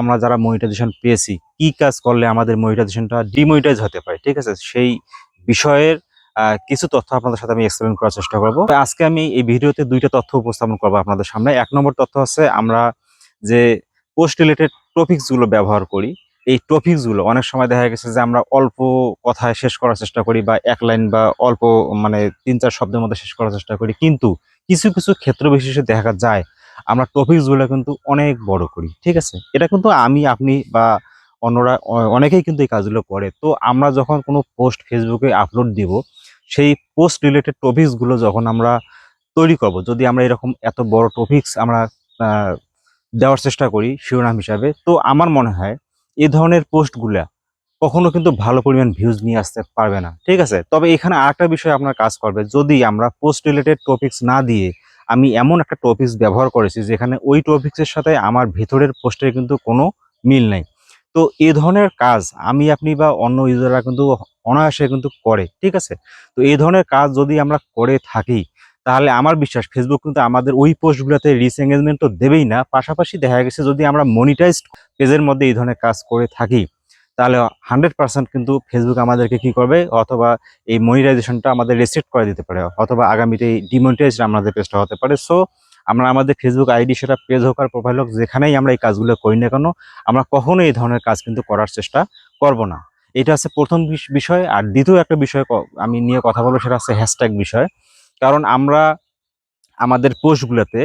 আমরা যারা মনিটাইজেশন পেয়েছি, কি কাজ করলে আমাদের মনিটাইজেশনটা ডিমনিটাইজ হতে পারে, ঠিক আছে? সেই বিষয়ের কিছু তথ্য আপনাদের সাথে আমি এক্সপ্লেন করার চেষ্টা করব। আজকে আমি এই ভিডিওতে দুইটা তথ্য উপস্থাপন করব আপনাদের সামনে। এক নম্বর তথ্য হচ্ছে আমরা যে পোস্ট রিলেটেড টপিকসগুলো ব্যবহার করি, এই টপিকসগুলো অনেক সময় দেখা গেছে যে আমরা অল্প কথায় শেষ করার চেষ্টা করি বা এক লাইন বা অল্প মানে তিন চার শব্দের মধ্যে শেষ করার চেষ্টা করি। কিন্তু কিছু কিছু ক্ষেত্র বিশেষে দেখা যায় আমরা টপিকসগুলো কিন্তু অনেক বড় করি, ঠিক আছে? এটা কিন্তু আমি, আপনি বা অন্যরা অনেকেই কিন্তু এই কাজগুলো করে। তো আমরা যখন কোনো পোস্ট ফেসবুকে আপলোড দিব, সেই পোস্ট রিলেটেড টপিকসগুলো যখন আমরা তৈরি করব, যদি আমরা এরকম এত বড় টপিকস আমরা দেওয়ার চেষ্টা করি শিরোনাম হিসাবে, তো আমার মনে হয় এই ধরনের পোস্টগুলা কখনো কিন্তু ভালো পরিমাণ ভিউজ নিয়ে আসতে পারবে না, ঠিক আছে? তবে এখানে আরেকটা বিষয় আপনার কাজ করবে, যদি আমরা পোস্ট রিলেটেড টপিকস না দিয়ে আমি এমন একটা টপিক্স ব্যবহার করেছি যেখানে ওই টপিক্সের সাথে আমার ভেতরের পোস্টের কিন্তু কোনো মিল নেই। তো এ ধরনের কাজ আমি, আপনি বা অন্য ইউজাররা কিন্তু অনায়াসে কিন্তু করে, ঠিক আছে? তো এই ধরনের কাজ যদি আমরা করে থাকি, তাহলে আমার বিশ্বাস ফেসবুক কিন্তু আমাদের ওই পোস্টগুলোতে রিচ এঙ্গেজমেন্ট তো দেবেই না। পাশাপাশি দেখা গেছে যদি আমরা মনিটাইজড পেজের মধ্যে এই ধরনের কাজ করে থাকি তাহলে হান্ড্রেড পার্সেন্ট কিন্তু ফেসবুক আমাদেরকে কি করবে? অথবা এই মনিটাইজেশনটা আমাদের রেসেক্ট করে দিতে পারে। অথবা আগামীতে ডিমনিটাইজ আমাদের পেজটা হতে পারে। সো আমরা আমাদের ফেসবুক আইডি সেটা পেজ হোক আর প্রোফাইল হোক, যেখানেই আমরা এই কাজগুলো করি না কেন, আমরা কখনো এই ধরনের কাজ কিন্তু করার চেষ্টা করব না। এটা হচ্ছে প্রথম বিষয়। আর দ্বিতীয় একটা বিষয় আমি নিয়ে কথা বলব সেটা হচ্ছে হ্যাশট্যাগ বিষয়। কারণ আমরা আমাদের পোস্টগুলোতে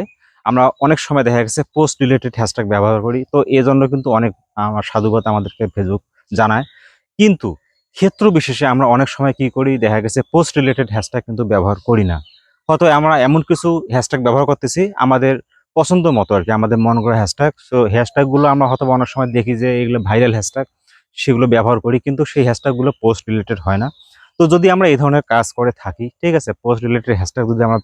আমরা অনেক সময় দেখা গেছে পোস্ট রিলেটেড হ্যাশট্যাগ ব্যবহার করি। তো এই জন্য কিন্তু অনেক আমার সাধুবাদ আমাদেরকে ফেসবুক জানায়। কিন্তু ক্ষেত্র বিশেষে আমরা অনেক সময় কি করি, দেখা গেছে পোস্ট রিলেটেড হ্যাশট্যাগ কিন্তু ব্যবহার করি না। হয়তো আমরা এমন কিছু হ্যাশট্যাগ ব্যবহার করতেছি, আমাদের পছন্দ মতো আর কি, আমাদের মন করা হ্যাশট্যাগ সো হ্যাশট্যাগুলো আমরা হয়তো অনেক সময় দেখি যে, এগুলো ভাইরাল হ্যাশট্যাগ সেগুলো ব্যবহার করি, কিন্তু সেই হ্যাশট্যাগুলো পোস্ট রিলেটেড হয় না। তো যদি আমরা এই ধরনের কাজ করে থাকি, ঠিক আছে পোস্ট রিলেটেড হ্যাশট্যাগ যদি আমরা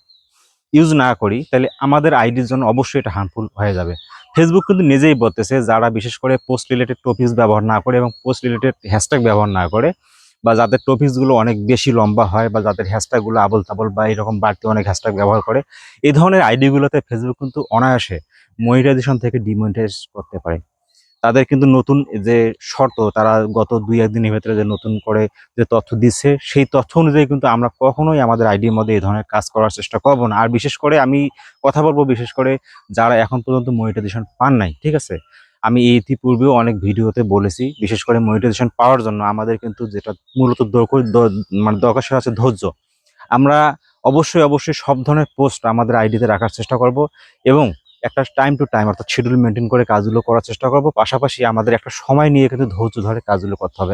ইউজ না করি, তাহলে আমাদের আইডির জন্য অবশ্যই এটা হার্মফুল হয়ে যাবে। ফেসবুক কিন্তু নিজেই বলতেছে, যারা বিশেষ করে পোস্ট রিলেটেড টপিকস ব্যবহার না করে এবং পোস্ট রিলেটেড হ্যাশট্যাগ ব্যবহার না করে বা যাদের টপিকসগুলো অনেক বেশি লম্বা হয় বা যাদের হ্যাশট্যাগুলো আবল তাবল বা এরকম বাড়তি অনেক হ্যাশট্যাগ ব্যবহার করে, এই ধরনের আইডিগুলোতে ফেসবুক কিন্তু অনায়াসে মনিটাইজেশন থেকে ডিমনিটাইজ করতে পারে। তাদের কিন্তু নতুন যে শর্ত, তারা গত দুই একদিনের ভেতরে যে নতুন করে যে তথ্য দিচ্ছে, সেই তথ্য অনুযায়ী কিন্তু আমরা কখনোই আমাদের আইডির মধ্যে এই ধরনের কাজ করার চেষ্টা করব না। আর বিশেষ করে আমি কথা বলব, বিশেষ করে যারা এখন পর্যন্ত মনিটাইজেশন পান নাই, ঠিক আছে? আমি ইতিপূর্বেও অনেক ভিডিওতে বলেছি, বিশেষ করে মনিটাইজেশন পাওয়ার জন্য আমাদের কিন্তু যেটা মূলত দরকার মানে দরকার সেটা হচ্ছে ধৈর্য। আমরা অবশ্যই অবশ্যই সব ধরনের পোস্ট আমাদের আইডিতে রাখার চেষ্টা করব এবং একটা টাইম টু টাইম অর্থাৎ শিডিউল মেনটেন করে কাজগুলো করার চেষ্টা করব। পাশাপাশি আমাদের একটা সময় নিয়ে কিন্তু ধৈর্য ধরে কাজগুলো করতে হবে।